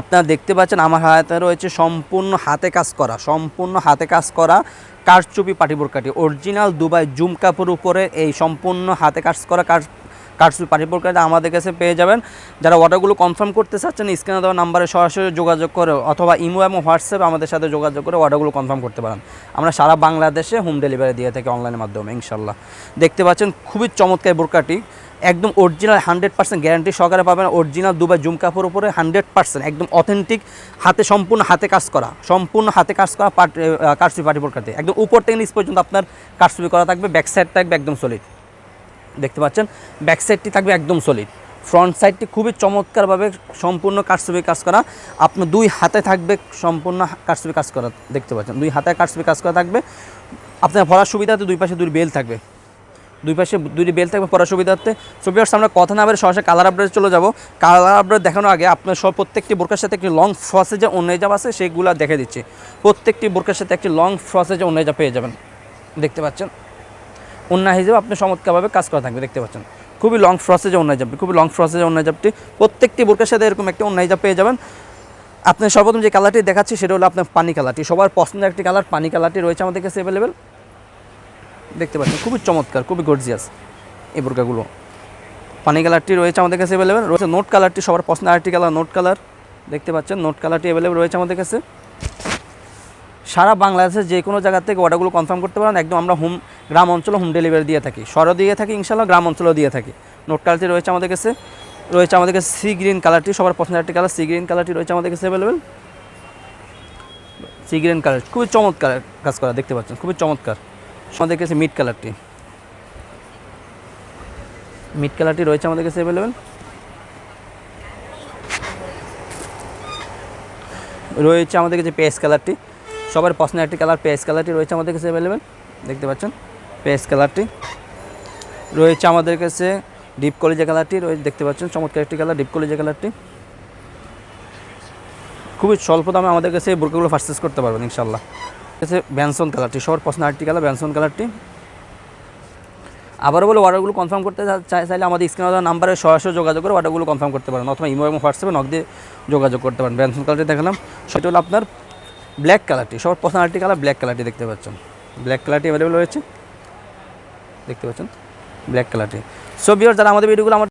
আপনারা দেখতে পাচ্ছেন আমার হাতে রয়েছে সম্পূর্ণ হাতে কাজ করা, সম্পূর্ণ হাতে কাজ করা কারচুপি পাটি বোরকাটি অরিজিনাল দুবাই জুম কাপড় উপরে এই সম্পূর্ণ হাতে কাজ করা কার, কারচুপি পাটি বোরকাটি আমাদের কাছে পেয়ে যাবেন। যারা অর্ডারগুলো কনফার্ম করতে চাচ্ছেন স্ক্রিনে দেওয়া নাম্বারে সরাসরি যোগাযোগ করে অথবা ইমো এবং হোয়াটসঅ্যাপ আমাদের সাথে যোগাযোগ করে অর্ডারগুলো কনফার্ম করতে পারেন। আমরা সারা বাংলাদেশে হোম ডেলিভারি দিয়ে থাকি অনলাইনের মাধ্যমে ইনশাল্লাহ দেখতে পাচ্ছেন খুবই চমৎকার বোরকাটি একদম অরিজিনাল হান্ড্রেড পার্সেন্ট গ্যারান্টি সহকারে পাবেন অরিজিনাল দুবাই জুম কাপড় উপরে হান্ড্রেড পার্সেন্ট একদম অথেন্টিক হাতে সম্পূর্ণ হাতে কাজ করা, সম্পূর্ণ হাতে কাজ করা পাট কারচুপি পাটি বোরকাতে একদম উপর থেকে নিচ পর্যন্ত আপনার কারচুপি করা থাকবে ব্যাক সাইড থাকবে একদম সলিড দেখতে পাচ্ছেন? ব্যাক সাইডটি থাকবে একদম সলিড ফ্রন্ট সাইডটি খুবই চমৎকারভাবে সম্পূর্ণ কারচুপি কাজ করা। আপনার দুই হাতে থাকবে সম্পূর্ণ কারচুপি কাজ করা। দেখতে পাচ্ছেন? দুই হাতে কারচুপি কাজ করা থাকবে। আপনার ভরার সুবিধাতে দুই পাশে দুই বেল থাকবে। দুই পাশে দুইটি বেল থাকবে পড়ার সুবিধার্থে। সো বিয়ার্স আমরা কথা না বলে সরাসরি কালার আপডেট চলে যাব। কালার আপডেট দেখানোর আগে আপনার সব প্রত্যেকটি বোরকার সাথে একটি লং ফ্রসে যে অন্য অন্যায়জাব আছে, সেগুলো দেখে দিচ্ছি। প্রত্যেকটি বোরকার সাথে একটি লং ফ্রসেজে অন্যায়জাব পেয়ে যাবেন। দেখতে পাচ্ছেন? অন্য হিসেবে আপনি চমৎকারভাবে কাজ করা থাকবে, দেখতে পাচ্ছেন? খুবই লং ফ্রসেজে অন্য জাপটি খুবই লং ফ্রসেজে অন্য জাপটি প্রত্যেকটি বোরকার সাথে এরকম একটি অন্য জাপ পেয়ে যাবেন। আপনি সর্বপ্রথম যে কালারটি দেখাচ্ছি, সেটা হলো আপনার পানি কালারটি সবার পছন্দের একটি কালার পানি কালারটি রয়েছে আমাদের কাছে অ্যাভেলেবেল দেখতে পাচ্ছেন, খুবই চমৎকার, খুবই গর্জিয়াস এই বোরকাগুলো। পানি কালারটি রয়েছে আমাদের কাছে অ্যাভেলেবেল রয়েছে নোট কালারটি, সবার পছন্দের আরেকটি কালার নোট কালার। দেখতে পাচ্ছেন নোট কালারটি অ্যাভেলেবেল রয়েছে আমাদের কাছে। সারা বাংলাদেশে যে কোনো জায়গা থেকে অর্ডারগুলো কনফার্ম করতে পারেন, একদম আমরা হোম গ্রাম অঞ্চলে হোম ডেলিভারি দিয়ে থাকি। শহরও দিয়ে থাকি ইনশাল্লাহ গ্রাম অঞ্চলেও দিয়ে থাকি। নোট কালারটি রয়েছে আমাদের কাছে, রয়েছে আমাদের কাছে সি গ্রিন কালারটি, সবার পছন্দের একটি কালার সি গ্রিন কালারটি রয়েছে আমাদের কাছে অ্যাভেলেবেল সি গ্রিন কালার খুবই চমৎকার কাজ করা, দেখতে পাচ্ছেন, খুবই চমৎকার। আমাদের কাছে মিড কালারটি মিড কালারটি রয়েছে আমাদের কাছে অ্যাভেলেবেল রয়েছে আমাদের কাছে পেস কালারটি সবার পছন্দের একটি কালার পেস কালারটি রয়েছে আমাদের কাছে অ্যাভেলেবেল দেখতে পাচ্ছেন? পেস কালারটি রয়েছে আমাদের কাছে ডিপ কলেজা কালারটি রয়েছে দেখতে পাচ্ছেন? চমৎকার একটি কালার ডিপ কলেজা কালারটি খুবই স্বল্প দামে আমাদের কাছে এই বোরকাগুলো পারচেস করতে পারবেন ইনশাল্লাহ কাছে ব্যানসন কালারটি সবার পছন্দের আরেকটি কালার ব্যানসন কালারটি আবারও বলে অর্ডারগুলো কনফার্ম করতে চাই চাইলে আমাদের স্ক্রিনে দেওয়া নাম্বারে সরাসরি যোগাযোগ করে অর্ডারগুলো কনফার্ম করতে পারেন অথবা ইমো এবং হোয়াটসঅ্যাপে নক দিয়ে যোগাযোগ করতে পারেন। ব্যানসন কালারটি দেখালাম, সেটা হলো আপনার ব্ল্যাক কালারটি সবার পছন্দ আরেকটি কালার ব্ল্যাক কালারটি দেখতে পাচ্ছেন। ব্ল্যাক কালারটি অ্যাভেলেবেল রয়েছে, দেখতে পাচ্ছেন ব্ল্যাক কালারটি সো বিয়ার যারা আমাদের ভিডিওগুলো আমার